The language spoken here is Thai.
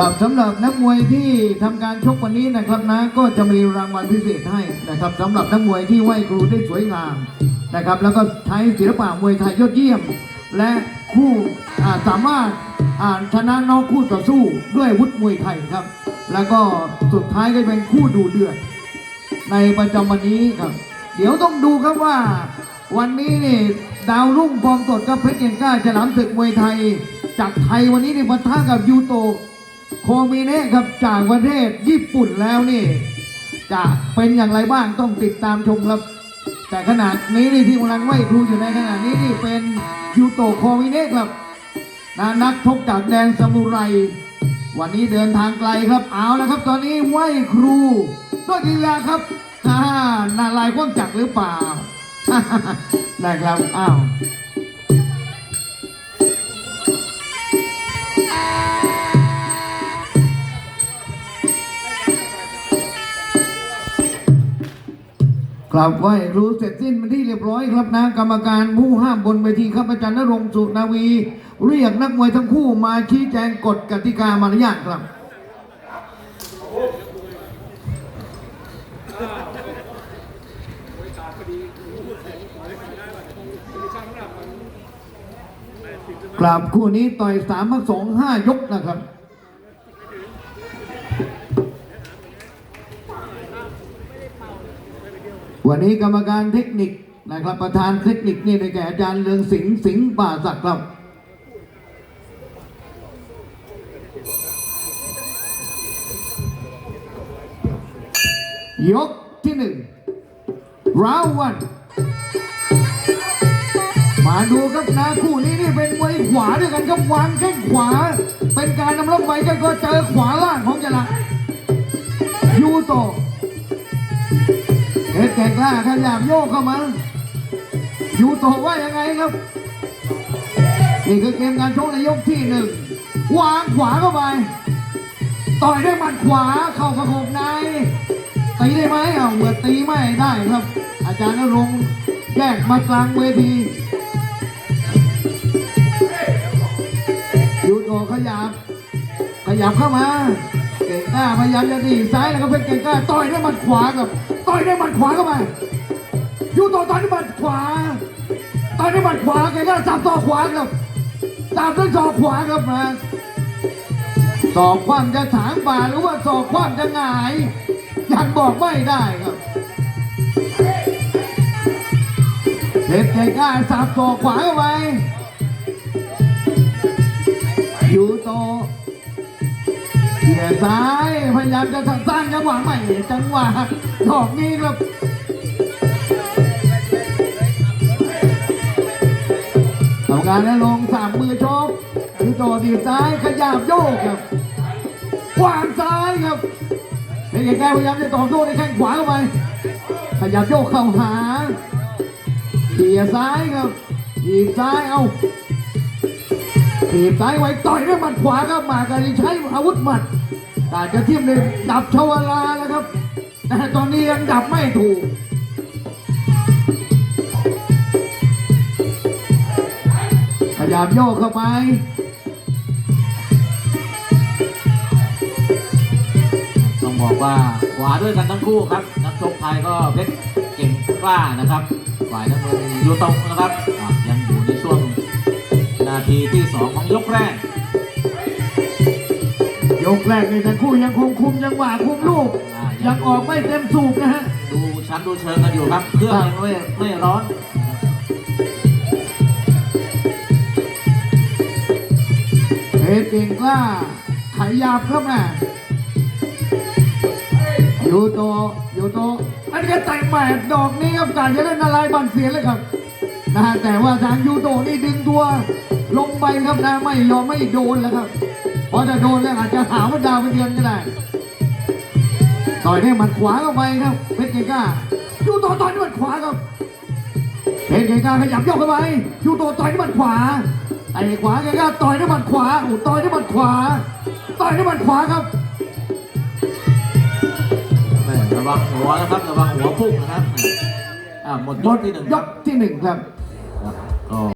ครับสำหรับนักมวยที่ทำการชกวันนี้นะครับนะก็จะมีรางวัลพิเศษให้นะครับสำหรับนักมวยที่ไหวครูได้สวยงามนะครับ แล้วก็ใช้ศิลปะมวยไทยยอดเยี่ยม และคู่สามารถอ่าชนะนอกคู่ต่อสู้ด้วยวุธมวยไทยครับ แล้วก็สุดท้ายก็เป็นคู่ดูเดือดในประจำวันนี้ครับ เดี๋ยวต้องดูครับว่า วันนี้นี่ดาวรุ่งฟอร์มสดกับเพชรเก่งกล้าฉลามศึกมวยไทย จากไทยวันนี้นี่ปะทะกับยูโต โคมิเนะครับ จากประเทศญี่ปุ่นแล้วนี่ จะเป็นอย่างไรบ้างต้องติดตามชมครับ แต่ขนาดนี้นี่ที่กำลังไหวครูอยู่ในขณะนี้นี่เป็นยูโตโคมิเนะครับนะนักชกจากแดนซามูไรวันนี้เดินทางไกลครับเอาแล้วครับ ตอนนี้ไหวครูด้วยกีฬาครับอ่านาลายกว้างจักรหรือเปล่านะครับอ้าว กลับไหวรู้เสร็จสิ้นเป็นที่เรียบร้อยครับนะกรรมการผู้ห้ามบนเวทีครับอาจารย์นรงค์สุนาวี เรียกนักมวยทั้งคู่มาชี้แจงกฎกติกามารยาทครับกราบคู่นี้ต่อยสามพักสองห้ายกนะครับ วันนี้กรรมการเทคนิคนะครับประธานเทคนิคนี่ได้แก่อาจารย์เลืองสิงห์สิงห์ป่าศักดิ์ครับยกที่หนึ่งราววันมาดูครับนะคู่นี้นี่เป็นมวยขวาด้วยกันครับวางแข้งขวา เป็นการนำล็อกไว้กันก็เจอขวาล่างของจระยูโต น้าขยับโยกเข้ามายูโตว่ายังไงครับ นี่คือเกมการชกในยกที่หนึ่งวางขวาเข้าไป ต่อยด้วยหมัดขวาเข้าประโขกในตีได้ไหมเอาเมื่อตีไม่ได้ครับ อาจารย์นรงค์แยกมากลางเวทียูโตขยับ ขยับเข้ามา เก่งกล้าพยายามจะดีซ้ายแล้วก็เป็นเก่งกล้าต่อยด้วยหมัดขวากับ ต่อยด้วยหมัดขวาเข้าไปยูโตต่อยด้หมัดขวาต่อยด้วยหมัดขวาเก่งกล้าจับต่อขวาครับจับด้วยศอกขวาครับนะศอกคว่ำจะถางป่าหรือว่าศอกคว่ำจะหงายยังบอกไม่ได้ครับเด็กเก่งกล้าสับศอกขวาเข้าไป เขี่ยซ้ายพยายามจะสร้างจังหวะใหม่จังหวะดอกนี้ครับทำงานแล้วลงสามมือชกยูโตดีซ้ายขยับโยกครับขวางซ้ายครับเฮ้ยแกพยายามจะต่อสู้ในแข้งขวาเข้าไปขยับโยกเข้าหาเขี่ยซ้ายครับดีบซ้ายเอาถีบซ้ายไว้ต่อยด้วยหมัดขวาครับมากการใช้อาวุธหมัด อาจจะเทียมเลยดับชวลาแล้วครับ แต่ตอนนี้ยังดับไม่ถูกขยับโยกเข้าไปต้องบอกว่าขวาด้วยกันทั้งคู่ครับนักชกไทยก็เพชรเก่งกล้านะครับฝ่ายน้ำเงินยูตะนะครับยังอยู่ในช่วงนาทีที่สองของยกแรก ยกแรกนี่ทั้งคู่ยังคงคุมยังหวะคุมลูก อ่ายัยังออกไม่เต็มสูบนะฮะ ดูชั้นดูเชิงกันอยู่ครับเครื่องยังไม่ไม่ร้อนเพชรเก่งกล้าขยับครับแม่ยูโตยูโตอันนี้ก็แต่งแหม่ดอกนี้ครับการจะเล่นอะไรบันเสียเลยครับนะฮะแต่ว่าทางยูโตนี่ดึงตัว ลงไปครับนะไม่ยอมไม่โดนแล้วครับ เพราะถ้าโดนแล้วอาจจะหาว่าดาวเป็นเดือนก็ได้ต่อยได้หมัดขวาเข้าไปครับเพชรเก่งกล้ายูโตต่อยด้วยหมัดขวาครับเพชรเก่งกล้าขยับโยกเข้าไปยูโตต่อยด้วยหมัดขวาไอ้ขวาเก่งกล้าต่อยด้วยหมัดขวาโอ้ต่อยด้วยหมัดขวา ต่อยด้วยหมัดขวาครับแม่ระวังหัวนะครับระวังหัวพุ่งนะครับอ่าหมดหยมกดที่หนึ่งยครับกที่หนึ่งครับครับก็